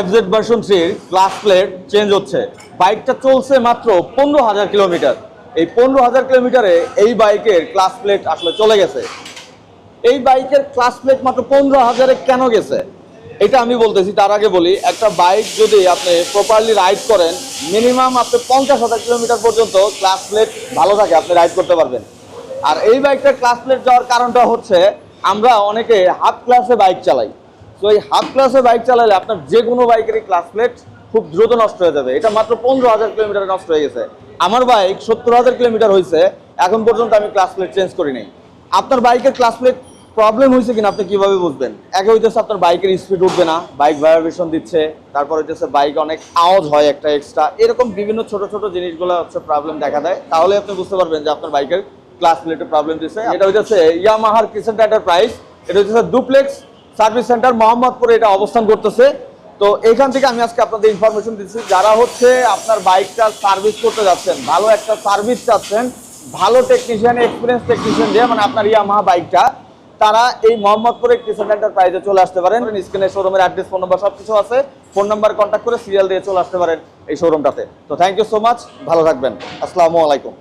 FZ version থ্রির class plate change হচ্ছে। বাইকটা চলছে মাত্র পনেরো হাজার কিলোমিটার। এই পনেরো হাজার কিলোমিটারে এই বাইকের ক্লাস প্লেট আসলে চলে গেছে। এই বাইকের ক্লাস প্লেট মাত্র পনেরো হাজারে কেন গেছে? এটা আমি বলতেছি, তার আগে বলি, একটা বাইক যদি আপনি প্রপারলি রাইড করেন মিনিমাম আপনি পঞ্চাশ হাজার কিলোমিটার পর্যন্ত ক্লাস প্লেট ভালো থাকে, আপনি রাইড করতে পারবেন। আর এই বাইকটার ক্লাস প্লেট যাওয়ার কারণটা হচ্ছে, আমরা অনেকে হাফ ক্লাসে বাইক চালাই। তো এই হাফ ক্লাসে বাইক চালালে আপনার যে কোনো বাইকেরই ক্লাস প্লেট খুব দ্রুত নষ্ট হয়ে যাবে। এটা মাত্র পনেরো হাজার কিলোমিটার নষ্ট হয়ে গেছে। আমার বাইক সত্তর হাজার কিলোমিটার হয়েছে এখন পর্যন্ত আমি ক্লাস প্লেট চেঞ্জ করি নাই। আপনার বাইকের ক্লাস প্লেট প্রবলেম হয়েছে কিনা আপনি কীভাবে বুঝবেন? একে হইতেছে আপনার বাইকের স্পিড উঠবে না বাইক ভাইব্রেশন দিচ্ছে, তারপর হইতেছে বাইক অনেক আওয়াজ হয় একটা এক্সট্রা এরকম বিভিন্ন ছোট ছোট জিনিসগুলো হচ্ছে প্রবলেম দেখা দেয়। তাহলে আপনি বুঝতে পারবেন যে আপনার বাইকের ক্লাস প্লেটে প্রবলেম দিচ্ছে এটা হইতেছে ইয়ামাহার কিসেন্ট প্রাইস এটা হচ্ছে ডুপ্লেক্স সার্ভিস সেন্টার মোহাম্মদপুরে এটা অবস্থান করতেছে। তো এইখান থেকে আমি আজকে আপনাদের ইনফরমেশন দিচ্ছি, যারা হচ্ছে আপনার বাইকটা সার্ভিস করতে যাচ্ছেন, ভালো একটা সার্ভিস চাচ্ছেন, ভালো টেকনিশিয়ান এক্সপিরিয়েন্স টেকনিশিয়ান দিয়ে মানে আপনার ইয়ামাহা বাইকটা তারা এই মোহাম্মদপুরে কিষান এন্টারপ্রাইজে চলে আসতে পারেন। স্ক্রিনে শোরুমের অ্যাড্রেস ফোন নম্বর সব কিছু আছে ফোন নাম্বার কন্ট্যাক্ট করে সিরিয়াল দিয়ে চলে আসতে পারেন এই শোরুমটাতে তো থ্যাংক ইউ সো মাচ ভালো থাকবেন। আসসালামু আলাইকুম।